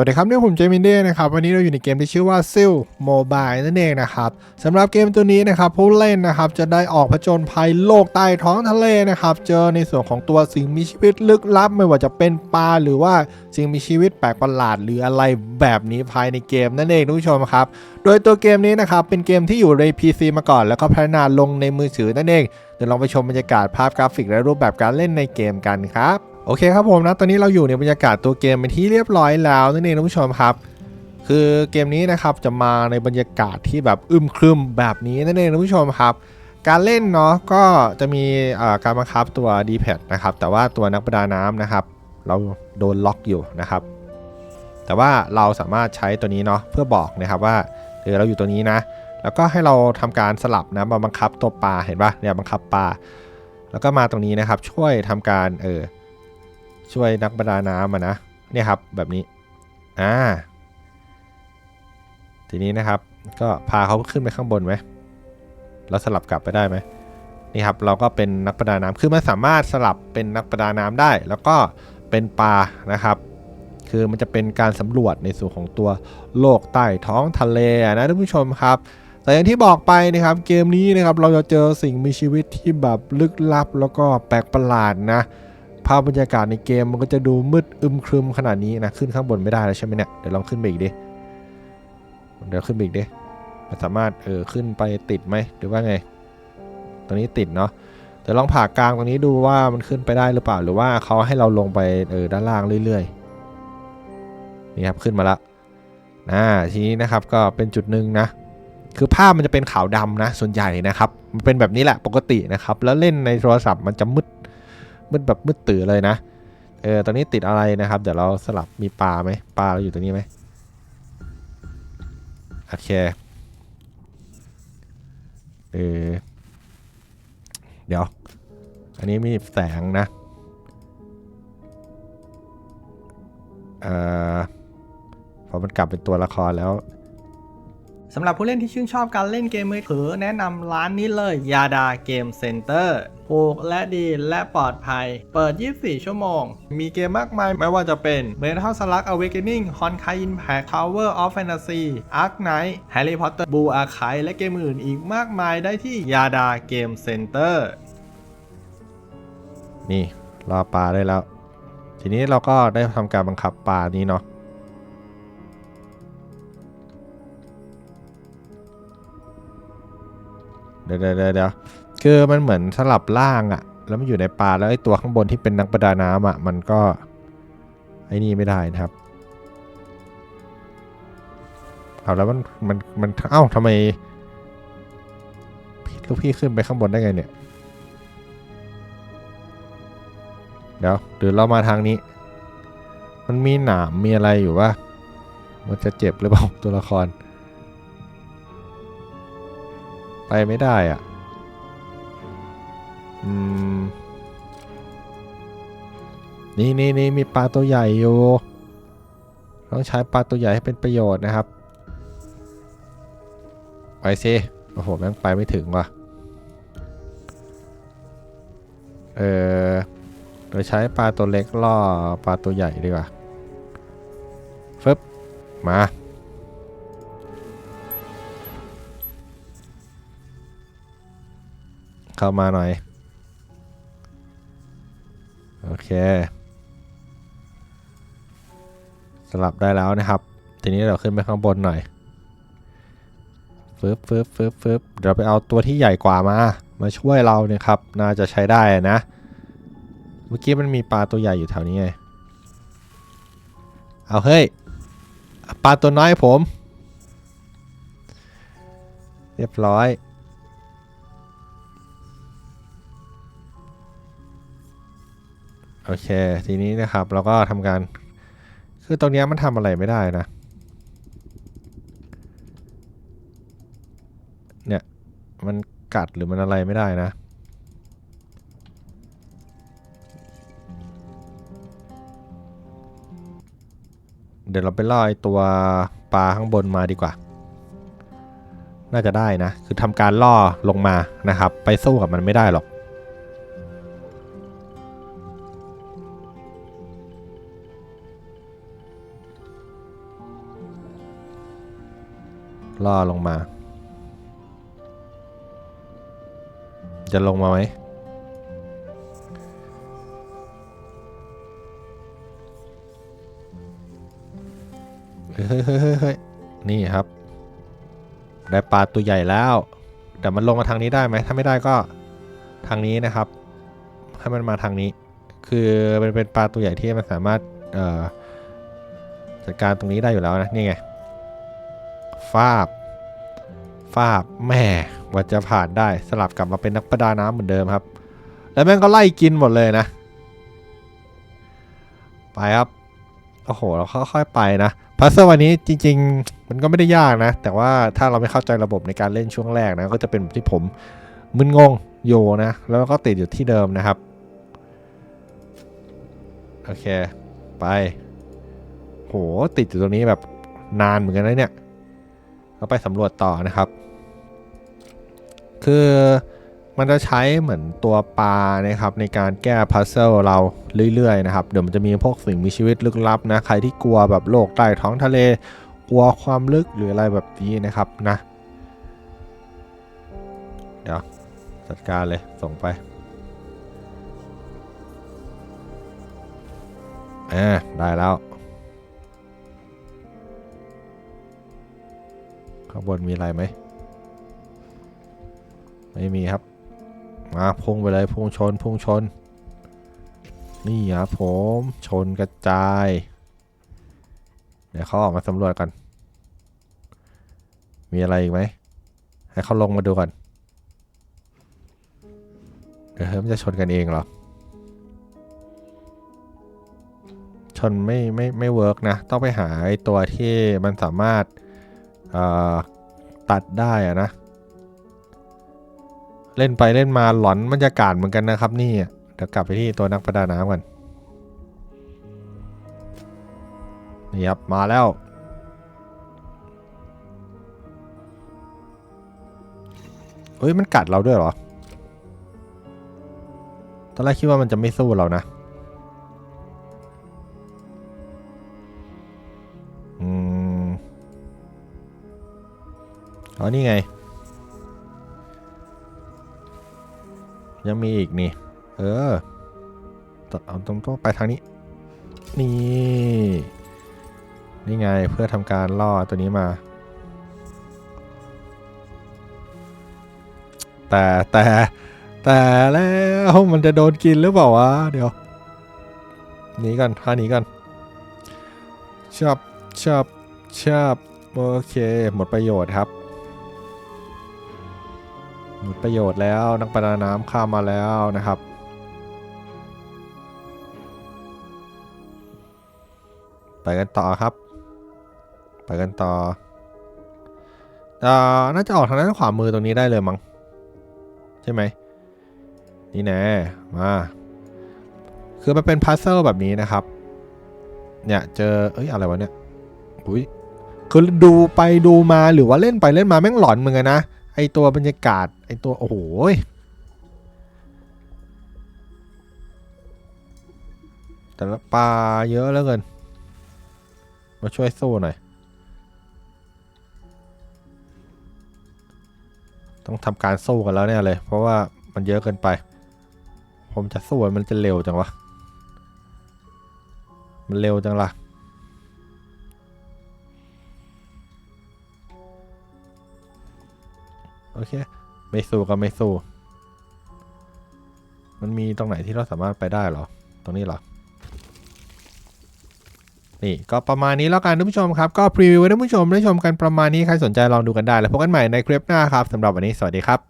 วัสดีครับนี่ผมเจมินเด้นะครับ วันนี้เราอยู่ในเกมที่ชื่อว่าซิลโมบายนั่นเองนะครับสำหรับเกมตัวนี้นะครับผู้เล่นนะครับจะได้ออกผจญภัยโลกใต้ท้องทะเลนะครับ เจอในส่วนของตัวสิ่งมีชีวิตลึกลับ ไม่ว่าจะเป็นปลาหรือว่าสิ่งมีชีวิตแปลกประหลาด หรืออะไรแบบนี้ภายในเกมนั่นเองทุกผู้ชมครับ โดยตัวเกมนี้นะครับเป็นเกมที่อยู่ใน PC มาก่อน แล้วก็พัฒนาลงในมือถือนั่นเองเดี๋ยวลองไปชมบรรยากาศภาพกราฟิกและรูปแบบการเล่นในเกมกันครับ โอเคครับผมนะ ตอนนี้เราอยู่ในบรรยากาศตัวเกมเป็นที่เรียบร้อยแล้วนั่นเองท่านผู้ชมครับ คือเกมนี้นะครับจะมาในบรรยากาศที่แบบอึมครึมแบบนี้นั่นเองท่านผู้ชมครับ การเล่นเนาะก็จะมีการบังคับตัว d p a d นะครับ แต่ว่าตัวนักประดาน้ำนะครับ เราโดนล็อกอยู่นะครับ แต่ว่าเราสามารถใช้ตัวนี้เนาะเพื่อบอกนะครับว่าเออเราอยู่ตัวนี้นะ แล้วก็ให้เราทำการสลับนะมาบังคับตัวปลาเห็นปะเนี่ยบังคับปลาแล้วก็มาตรงนี้นะครับ ช่วยทำการเออ ช่วยนักประดาน้ำนะเนี่ยครับแบบนี้อ่าทีนี้นะครับก็พาเขาขึ้นไปข้างบนไหมแล้วสลับกลับไปได้ไหมนี่ครับเราก็เป็นนักประดาน้ำคือมันสามารถสลับเป็นนักประดาน้ำได้ แล้วก็เป็นปลานะครับ คือมันจะเป็นการสำรวจในส่วนของตัวโลกใต้ท้องทะเลนะท่านผู้ชมครับ แต่อย่างที่บอกไปนะครับเกมนี้นะครับเราจะเจอสิ่งมีชีวิตที่แบบลึกลับแล้วก็แปลกประหลาดนะ ภาพบรรยากาศในเกมมันก็จะดูมืดอึมครึมขนาดนี้นะขึ้นข้างบนไม่ได้แล้วใช่ไหมเนี่ยเดี๋ยวลองขึ้นไปอีกดิเดี๋ยวขึ้นไปอีกดิมันสามารถเออขึ้นไปติดไหมหรือว่าไงตรงนี้ติดเนาะเดี๋ยวลองผ่ากลางตรงนี้ดูว่ามันขึ้นไปได้หรือเปล่า หรือว่าเขาให้เราลงไปเออด้านล่างเรื่อยๆนี่ครับขึ้นมาละนะทีนี้นะครับก็เป็นจุดหนึ่งนะคือภาพมันจะเป็นขาวดำนะส่วนใหญ่นะครับ มันเป็นแบบนี้แหละปกตินะครับ แล้วเล่นในโทรศัพท์มันจะมืด มืดแบบมืดตื่อเลยนะ เออ ตอนนี้ติดอะไรนะครับ เดี๋ยวเราสลับมีปลาไหมปลาเราอยู่ตรงนี้ไหมโอเค เออ เดี๋ยว อันนี้มีแสงนะ เอ่อพอมันกลับเป็นตัวละครแล้ว สำหรับผู้เล่นที่ชื่นชอบการเล่นเกมมือถือแนะนำร้านนี้เลยยาดาเกมเซ็นเตอร์ถูกและดีและปลอดภัย เปิด 24 ชั่วโมง มีเกมมากมายไม่ว่าจะเป็น Metal Slug Awakening Honkai Impact Tower of Fantasy Ark Knight Harry Potter Blue Archive และเกมอื่นอีกมากมายได้ที่ยาดาเกมเซ็นเตอร์นี่รอปลาได้แล้ว ทีนี้เราก็ได้ทำการบังคับปลานี้เนาะ เดี๋ยวเดี๋ยวเดี๋ยวเดี๋ยวคือมันเหมือนสลับล่างอะแล้วมันอยู่ในปลาแล้วไอ้ตัวข้างบนที่เป็นนักประดาน้ำอะมันก็ไอ้นี่ไม่ได้นะครับเอาแล้วมันมันมันเอ้าทำไมพี่ลูกพี่ขึ้นไปข้างบนได้ไงเนี่ยเดี๋ยวหรือเรามาทางนี้ มันมีหนามมีอะไรอยู่วะมันจะเจ็บหรือเปล่าตัวละคร ไปไม่ได้อะ อืม นี่นี่นี่มีปลาตัวใหญ่อยู่ ต้องใช้ปลาตัวใหญ่ให้เป็นประโยชน์นะครับ ไปสิ โอ้โห แม่งไปไม่ถึงว่ะ เออโดยใช้ปลาตัวเล็กล่อปลาตัวใหญ่ดีกว่าฟึบมา เข้ามาหน่อย โอเค สลับได้แล้วนะครับ ทีนี้เราขึ้นไปข้างบนหน่อยฟึบฟึบฟึบฟึบเดี๋ยวไปเอาตัวที่ใหญ่กว่ามา มาช่วยเราเนี่ยครับ น่าจะใช้ได้นะ เมื่อกี้มันมีปลาตัวใหญ่อยู่แถวนี้ไง เอาเฮ้ย ปลาตัวน้อยผม เรียบร้อย โอเค ทีนี้นะครับเราก็ทำการ คือตรงนี้มันทำอะไรไม่ได้นะ เนี่ย มันกัดหรือมันอะไรไม่ได้นะ เดี๋ยวเราไปล่อไอตัวปลาข้างบนมาดีกว่า น่าจะได้นะ คือทำการล่อลงมานะครับ ไปสู้กับมันไม่ได้หรอก ล่อลงมา จะลงมาไหมเฮ้ยเฮ้ยเฮ้ยเฮ้ยนี่ครับ ได้ปลาตัวใหญ่แล้ว แต่มันลงมาทางนี้ได้ไหม ถ้าไม่ได้ก็ทางนี้นะครับ ให้มันมาทางนี้ คือมันเป็นปลาตัวใหญ่ที่มันสามารถเอ่อจัดการตรงนี้ได้อยู่แล้วนะ นี่ไง ฟาบ ฟาบแม่ว่าจะผ่านได้สลับกลับมาเป็นนักประดาน้ำเหมือนเดิมครับ แล้วแม่งก็ไล่กินหมดเลยนะ ไปครับโอ้โห เราค่อยๆไปนะพัซเซอร์วันนี้จริง ๆ มันก็ไม่ได้ยากนะ แต่ว่าถ้าเราไม่เข้าใจระบบในการเล่นช่วงแรกนะ ก็จะเป็นแบบที่ผมมึนงงโยนะ แล้วก็ติดอยู่ที่เดิมนะครับ โอเค ไป โห ติดอยู่ตรงนี้แบบนานเหมือนกันนะเนี่ย ก็ไปสำรวจต่อนะครับ คือมันจะใช้เหมือนตัวปลานะครับในการแก้พัซเซิลเราเรื่อยๆนะครับ เดี๋ยวมันจะมีพวกสิ่งมีชีวิตลึกลับนะ ใครที่กลัวแบบโลกใต้ท้องทะเล กลัวความลึกหรืออะไรแบบนี้นะครับนะ เดี๋ยวจัดการเลยส่งไปอ่าได้แล้ว ข้างบนมีอะไรไหม ไม่มีครับ มาพุ่งไปเลยพุ่งชนพุ่งชน นี่ครับผมชนกระจาย เดี๋ยวเขาออกมาสำรวจกัน มีอะไรอีกไหม ให้เขาลงมาดูก่อนเดี๋ยวเฮ้ยมันจะชนกันเองเหรอชนไม่ไม่ไม่เวิร์กนะ ต้องไปหาไอ้ตัวที่มันสามารถ ตัดได้อะนะ เล่นไปเล่นมาหลอนบรรยากาศเหมือนกันนะครับนี่เดี๋ยวกลับไปที่ตัวนักประดาน้ำกันนี่ครับมาแล้วเฮ้ยมันกัดเราด้วยเหรอ ตอนแรกคิดว่ามันจะไม่สู้เรานะ อ๋อนี่ไง ยังมีอีกนี่ เออเอาตรงตัวไปทางนี้ นี่ นี่ไงเพื่อทำการล่อตัวนี้มา แต่แต่แต่แล้วมันจะโดนกินหรือเปล่าวะเดี๋ยวหนีกันท่าหนีกันชอบชอบชอบโอเค หมดประโยชน์ครับ หมดประโยชน์แล้วนักประดาน้ำข้ามมาแล้วนะครับไปกันต่อครับ ไปกันต่ออน่าจะออกทางด้านขวามือตรงนี้ได้เลยมั้งใช่ไหมนี่แน่มาคือมันเป็นพัซเซิลแบบนี้นะครับ เนี่ยเจอเอ้ยอะไรวะเนี่ยอุ้ยคือดูไปดูมาหรือว่าเล่นไปเล่นมาแม่งหลอนเหมือนกันนะ ไอตัวบรรยากาศ ไอตัว โอ้โหแต่ละปลาเยอะแล้วเกิน มาช่วยสู้หน่อย ต้องทำการสู้กันแล้วเนี่ยเลย เพราะว่ามันเยอะเกินไป ผมจะสู้มันจะเร็วจังวะ มันเร็วจังล่ะ โอเค ไม่สู้ก็ไม่สู้ มันมีตรงไหนที่เราสามารถไปได้หรอ ตรงนี้หรอ นี่ก็ประมาณนี้แล้วกันท่านผู้ชมครับ ก็พรีวิวให้ท่านผู้ชมได้ชมกันประมาณนี้ ใครสนใจลองดูกันได้ แล้วพบกันใหม่ในคลิปหน้าครับสำหรับวันนี้สวัสดีครับ